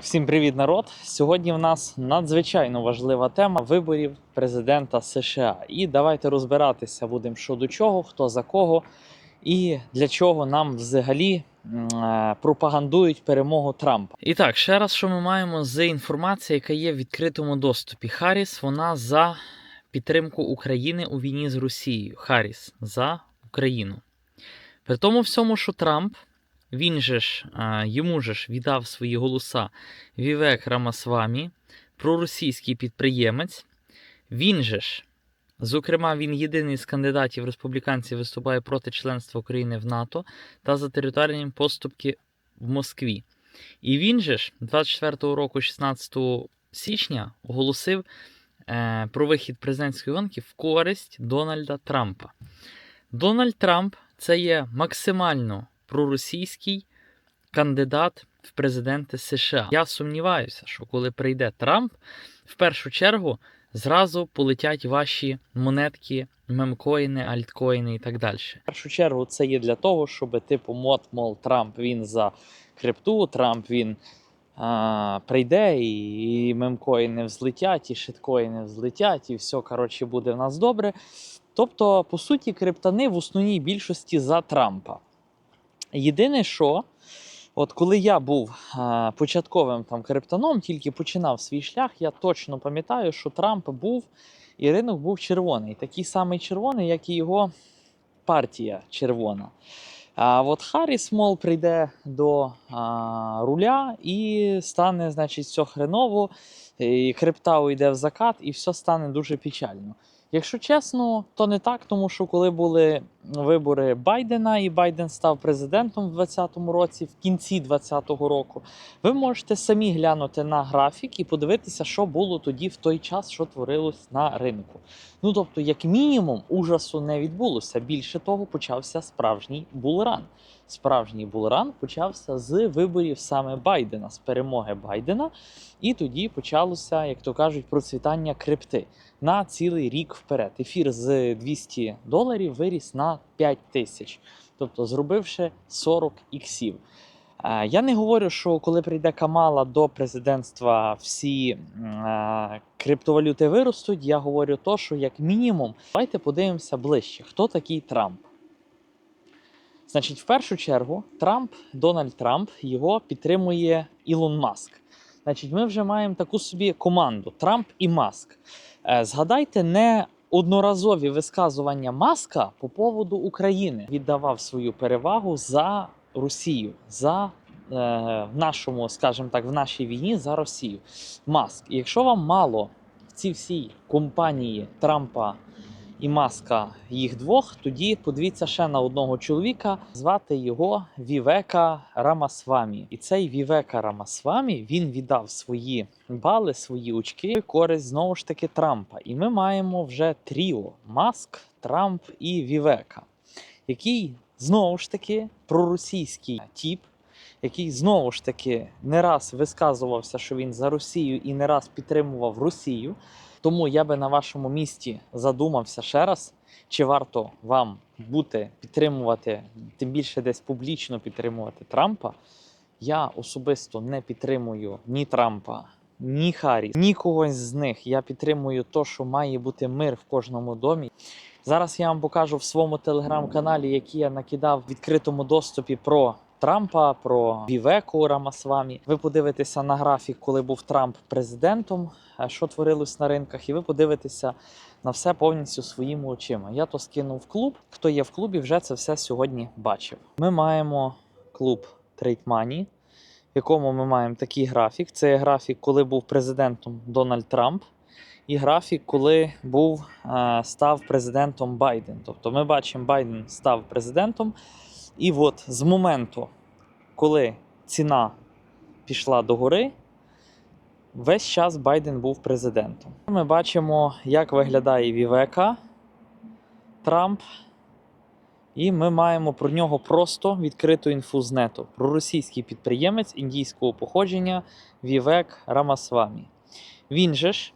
Всім привіт, народ! Сьогодні в нас надзвичайно важлива тема виборів президента США. І давайте розбиратися будемо що до чого, хто за кого і для чого нам взагалі е, пропагандують перемогу Трампа. І так, ще раз, що ми маємо з інформації, яка є в відкритому доступі. Харріс, вона за підтримку України у війні з Росією. Харріс за Україну. При тому всьому, що Трамп. Він же ж йому же ж віддав свої голоса Вівек Рамасвамі, проросійський підприємець. Він же ж, зокрема, він єдиний з кандидатів республіканців виступає проти членства України в НАТО та за територіальні поступки в Москві. І він же ж 24 року, 16 січня, оголосив е, про вихід президентської гонки в користь Дональда Трампа. Дональд Трамп це є максимально проросійський кандидат в президенти США. Я сумніваюся, що коли прийде Трамп, в першу чергу зразу полетять ваші монетки, мемкоїни, альткоїни і так далі. В першу чергу це є для того, щоб типу мод, мол, Трамп він за крипту, Трамп він. А, прийде і, і мемкоїни взлетять, і шиткоїни взлетять, і все коротше буде в нас добре. Тобто, по суті, криптани в основній більшості за Трампа. Єдине, що, от коли я був а, початковим там криптаном, тільки починав свій шлях, я точно пам'ятаю, що Трамп був і ринок був червоний. Такий самий червоний, як і його партія червона. А от Харріс, мол, прийде до а, руля і стане, значить, все хреново, і крипта уйде в закат, і все стане дуже печально. Якщо чесно, то не так, тому що коли були вибори Байдена, і Байден став президентом в 2020 році, в кінці 2020 року, ви можете самі глянути на графік і подивитися, що було тоді в той час, що творилось на ринку. Ну тобто, як мінімум, ужасу не відбулося. Більше того, почався справжній булран. Справжній булран почався з виборів саме Байдена, з перемоги Байдена, і тоді почалося, як то кажуть, процвітання крипти на цілий рік вперед. Ефір з 200 доларів виріс на 5 тисяч, тобто зробивши 40 іксів. Е, Я не говорю, що коли прийде Камала до президентства, всі е, криптовалюти виростуть. Я говорю то, що як мінімум, давайте подивимося ближче, хто такий Трамп. Значить, в першу чергу, Трамп, Дональд Трамп, його підтримує Ілон Маск. Значить, ми вже маємо таку собі команду Трамп і Маск. Е, Згадайте не одноразові висказування Маска по поводу України. Віддавав свою перевагу за Росію, за е, в нашому, скажімо так, в нашій війні за Росію. Маск. Якщо вам мало в цій всій компанії Трампа і Маска їх двох, тоді подивіться ще на одного чоловіка. Звати його Вівека Рамасвамі. І цей Вівека Рамасвамі він віддав свої бали, свої очки користь знову ж таки Трампа. І ми маємо вже тріо: Маск, Трамп і Вівека, який знову ж таки проросійський тіп. Який знову ж таки не раз висказувався, що він за Росію і не раз підтримував Росію. Тому я би на вашому місці задумався ще раз, чи варто вам бути підтримувати, тим більше десь публічно підтримувати Трампа. Я особисто не підтримую ні Трампа, ні Харріс, ні когось з них. Я підтримую то, що має бути мир в кожному домі. Зараз я вам покажу в своєму телеграм-каналі, який я накидав в відкритому доступі про Трампа, про Вівеку Рамасвамі. Ви подивитеся на графік, коли був Трамп президентом, е, що творилось на ринках, і ви подивитеся на все повністю своїми очима. Я то скинув в клуб. Хто є в клубі, вже це все сьогодні бачив. Ми маємо клуб Money, в якому ми маємо такий графік. Це графік, коли був президентом Дональд Трамп. І графік, коли був е, став президентом Байден. Тобто ми бачимо, Байден став президентом. І от з моменту, коли ціна пішла догори, весь час Байден був президентом. Ми бачимо, як виглядає Вівека Трамп. І ми маємо про нього просто відкриту інфу з нету. Про російський підприємець індійського походження Вівек Рамасвамі. Він же ж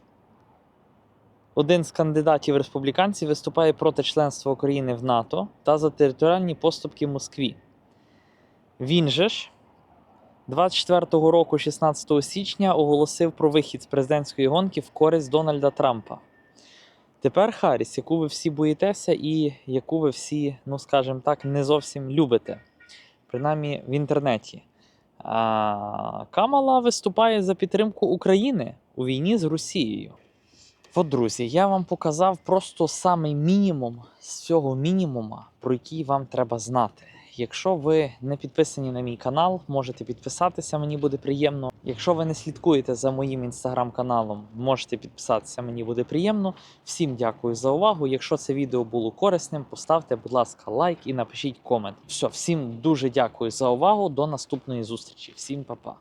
один з кандидатів республіканців виступає проти членства України в НАТО та за територіальні поступки Москві. Він же ж 24-го року, 16 січня, оголосив про вихід з президентської гонки в користь Дональда Трампа. Тепер Харріс, яку ви всі боїтеся і яку ви всі, ну скажімо так, не зовсім любите, принаймні в інтернеті. А Камала виступає за підтримку України у війні з Росією. От, друзі, я вам показав просто самий мінімум з цього мінімума, про який вам треба знати. Якщо ви не підписані на мій канал, можете підписатися, мені буде приємно. Якщо ви не слідкуєте за моїм інстаграм-каналом, можете підписатися, мені буде приємно. Всім дякую за увагу. Якщо це відео було корисним, поставте, будь ласка, лайк і напишіть комент. Все, всім дуже дякую за увагу. До наступної зустрічі. Всім па-па.